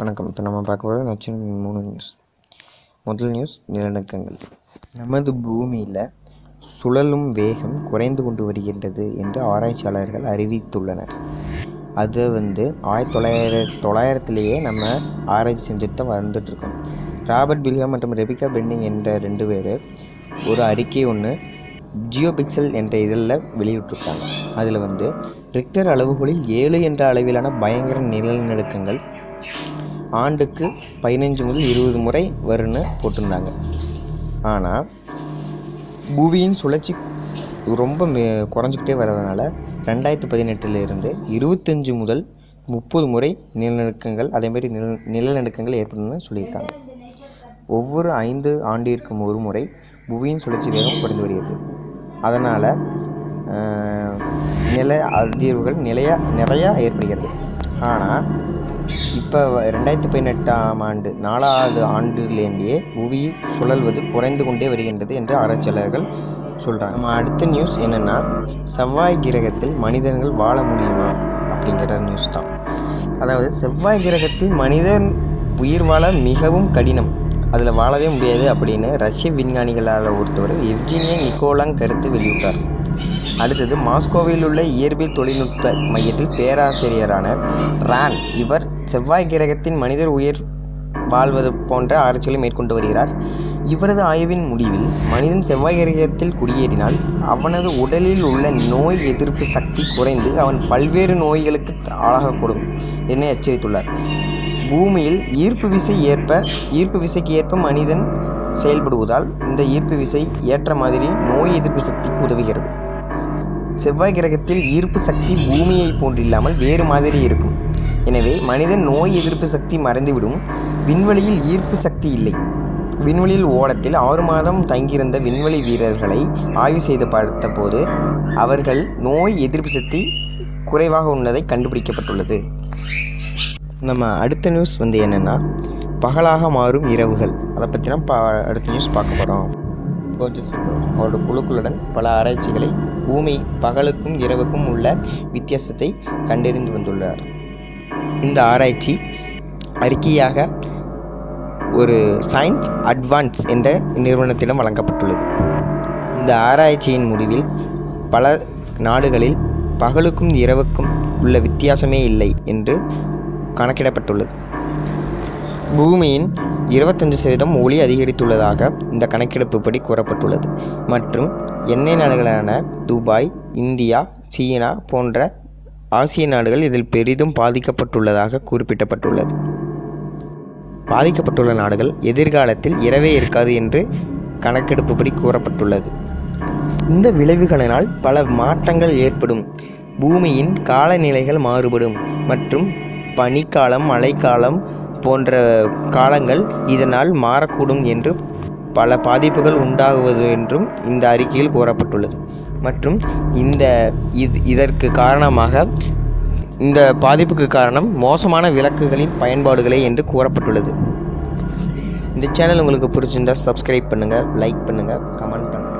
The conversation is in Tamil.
வணக்கம். இப்போ நம்ம பார்க்க போகிறது நச்சு மூணு நியூஸ் முதல் நியூஸ் நிலநடுக்கங்கள். நமது பூமியில் சுழலும் வேகம் குறைந்து கொண்டு வருகின்றது என்று ஆராய்ச்சியாளர்கள் அறிவித்துள்ளனர். அது வந்து ஆயிரத்தி தொள்ளாயிர தொள்ளாயிரத்துலேயே நம்ம ஆராய்ச்சி செஞ்சுட்டு தான் வந்துட்டுருக்கோம் ராபர்ட் பில்ஹாம் மற்றும் ரெபிகா பென்னிங் என்ற ரெண்டு பேர் ஒரு அறிக்கை ஒன்று ஜியோ பிக்சல் என்ற இதழில் வெளியிட்டிருக்காங்க. அதில் வந்து ரிக்டர் அளவுகளில் ஏழு என்ற அளவிலான பயங்கர நிலநடுக்கங்கள் ஆண்டுக்கு பதினஞ்சு முதல் இருபது முறை வரும்னு போட்டிருந்தாங்க. ஆனால் புவியின் சுழற்சி ரொம்ப மே குறைஞ்சிக்கிட்டே வர்றதுனால ரெண்டாயிரத்து பதினெட்டுலேருந்து இருபத்தஞ்சி முதல் முப்பது முறை நிலநடுக்கங்கள் அதேமாரி நில நிலநடுக்கங்கள் ஏற்படும்னு சொல்லியிருக்காங்க. ஒவ்வொரு ஐந்து ஆண்டிற்கும் ஒரு முறை புவியின் சுழற்சி வேகம் குறைந்து வருகிறது. அதனால் நில அதிர்வுகள் நிலையா நிறையா ஏற்படுகிறது. ஆனால் இப்போ ரெண்டாயிரத்தி பதினெட்டாம் ஆண்டு நாலாவது ஆண்டுலேருந்தே புவி சுழல்வது குறைந்து கொண்டே வருகின்றது என்று ஆராய்ச்சியாளர்கள் சொல்கிறாங்க நம்ம அடுத்த நியூஸ் என்னென்னா செவ்வாய் கிரகத்தில் மனிதர்கள் வாழ முடியுமா அப்படிங்கிற நியூஸ் தான். அதாவது செவ்வாய் கிரகத்தில் மனிதன் உயிர் வாழ மிகவும் கடினம். அதில் வாழவே முடியாது அப்படின்னு ரஷ்ய விஞ்ஞானிகளால் ஒருத்தவர் எவ்ஜினியா நிக்கோலாங் கருத்து வெளியிட்டார். அடுத்தது மாஸ்கோவில் உள்ள இயற்பியல் தொழில்நுட்ப மையத்தில் பேராசிரியரான ரான். இவர் செவ்வாய் கிரகத்தின் மனிதர் உயிர் வாழ்வது போன்ற ஆராய்ச்சிகளை மேற்கொண்டு வருகிறார். இவரது ஆய்வின் முடிவில் மனிதன் செவ்வாய் கிரகத்தில் குடியேறினால் அவனது உடலில் உள்ள நோய் எதிர்ப்பு சக்தி குறைந்து அவன் பல்வேறு நோய்களுக்கு ஆளாகக்கூடும் என எச்சரித்துள்ளார். பூமியில் ஈர்ப்பு விசை ஏற்ப ஈர்ப்பு விசைக்கு ஏற்ப மனிதன் செயல்படுவதால் இந்த ஈர்ப்பு விசை ஏற்ற மாதிரி நோய் எதிர்ப்பு சக்திக்கு உதவுகிறது. செவ்வாய் கிரகத்தில் ஈர்ப்பு சக்தி பூமியை போன்றில்லாமல் வேறு மாதிரி இருக்கும். எனவே மனிதன் நோய் எதிர்ப்பு சக்தி மறைந்துவிடும். விண்வெளியில் ஈர்ப்பு சக்தி இல்லை. விண்வெளியில் ஓடத்தில் ஆறு மாதம் தங்கியிருந்த விண்வெளி வீரர்களை ஆய்வு செய்து பார்த்தபோது அவர்கள் நோய் எதிர்ப்பு சக்தி குறைவாக உள்ளதை கண்டுபிடிக்கப்பட்டுள்ளது. நம்ம அடுத்த நியூஸ் வந்து என்னென்னா பகலாக மாறும் இரவுகள். அதை பற்றினா பா அடுத்த நியூஸ் பார்க்க போகிறோம் கோஜசிங்கர் அவரோட குழுக்களுடன் பல ஆராய்ச்சிகளை பூமி பகலுக்கும் இரவுக்கும் உள்ள வித்தியாசத்தை கண்டறிந்து வந்துள்ளார். இந்த ஆராய்ச்சி அறிக்கையாக ஒரு சயின்ஸ் அட்வான்ஸ் என்ற நிறுவனத்திடம் வழங்கப்பட்டுள்ளது. இந்த ஆராய்ச்சியின் முடிவில் பல நாடுகளில் பகலுக்கும் இரவுக்கும் உள்ள வித்தியாசமே இல்லை என்று கணக்கிடப்பட்டுள்ளது. பூமியின் இருபத்தஞ்சு சதவீதம் ஒளி அதிகரித்துள்ளதாக இந்த கணக்கெடுப்புப்படி கூறப்பட்டுள்ளது. மற்றும் எண்ணெய் நாடுகளான துபாய் இந்தியா சீனா போன்ற ஆசிய நாடுகள் இதில் பெரிதும் பாதிக்கப்பட்டுள்ளதாக குறிப்பிடப்பட்டுள்ளது. பாதிக்கப்பட்டுள்ள நாடுகள் எதிர்காலத்தில் இரவே இருக்காது என்று கணக்கெடுப்புப்படி கூறப்பட்டுள்ளது. இந்த விளைவுகளினால் பல மாற்றங்கள் ஏற்படும். பூமியின் காலநிலைகள் மாறுபடும் மற்றும் பனிக்காலம் மழைக்காலம் போன்ற காலங்கள் இதனால் மாறக்கூடும் என்று பல பாதிப்புகள் உண்டாகுவது என்றும் இந்த அறிக்கையில் கூறப்பட்டுள்ளது. மற்றும் இந்த இது இதற்கு காரணமாக இந்த பாதிப்புக்கு காரணம் மோசமான விளக்குகளின் பயன்பாடுகளே என்று கூறப்பட்டுள்ளது. இந்த சேனல் உங்களுக்கு பிடிச்சிருந்தால் சப்ஸ்கிரைப் பண்ணுங்கள் லைக் பண்ணுங்கள் கமெண்ட் பண்ணுங்கள்